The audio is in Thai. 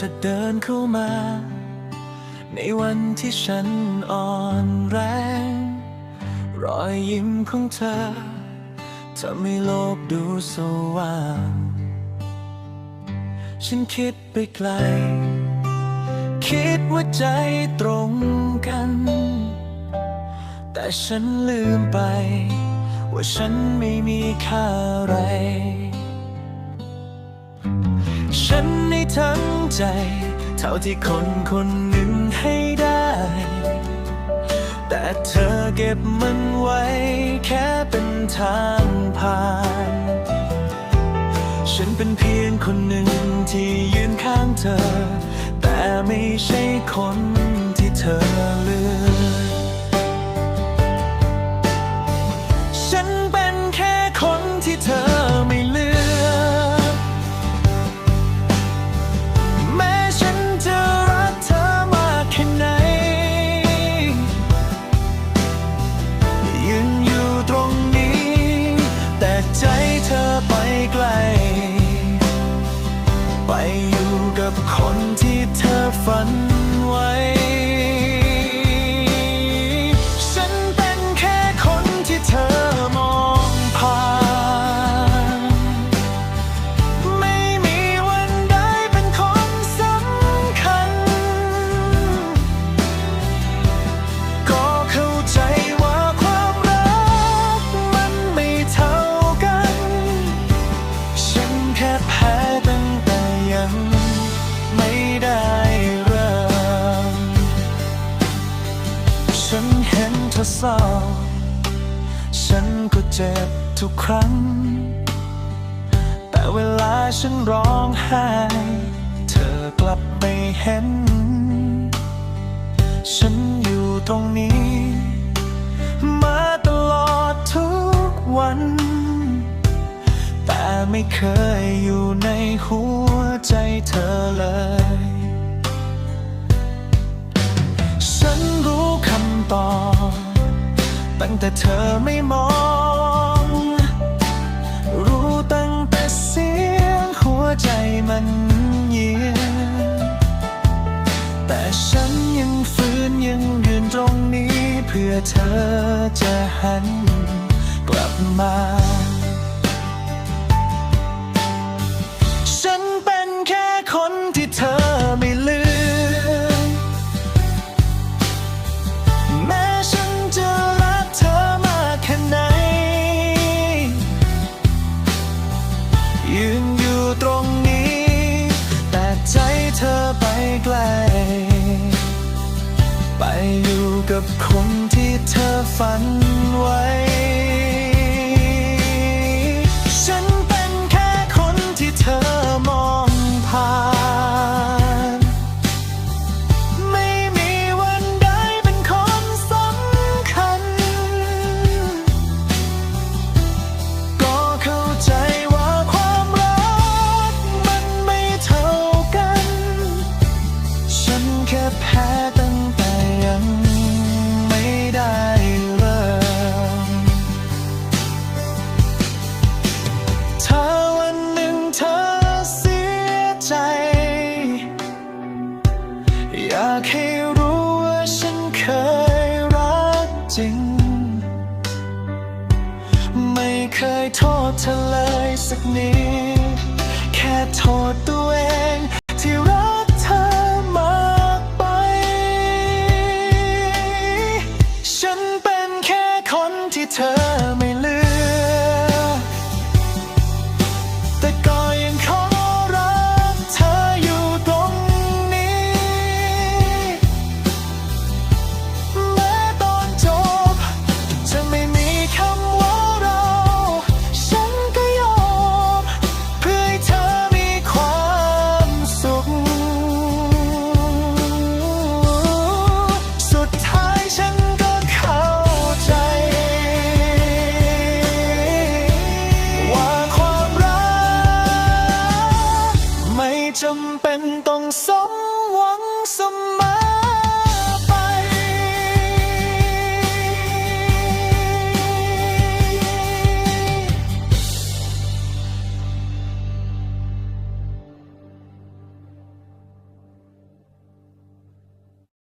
ธอเดินเข้ามา ในวันที่ฉันอ่อนแรง รอยยิ้มของเธอทำให้โลกดูสว่าง ฉันคิดไปไกล คิดว่าใจตรงกัน แต่ฉันลืมไป ว่าฉันไม่มีค่าอะไร ฉันให้ทั้ง ใจ เท่าที่คนคนหนึ่งให้ได้ แต่เธอเก็บมันไว้แค่เป็นทางผ่าน ฉันเป็นเพียงคนหนึ่งที่ยืนข้างเธอ แต่ไม่ใช่คนที่เธอเลือก ฝันไว้ อเศร้า ฉันก็เจ็บทุกครั้ง แต่เวลาฉันร้องไห้ เธอกลับไม่เห็น ฉันอยู่ตรงนี้ มาตลอดทุกวัน แต่ไม่เคยอยู่ในหัวใจเธอเลย แต่เธอไม่มอง รู้ตั้งแต่เสียงหัวใจมันเยียนแต่ฉันยังฟื้นยังยืนตรงนี้ เพื่อเธอจะหันกลับมา กับคนที่เธอฝันไว้ากให้รู้ว่าฉันเคยรักจริง ไม่เคยโทษเธอเลยสักนิด แค่โทษตัวเอง จำเป็นต้องสมหวังเสมอ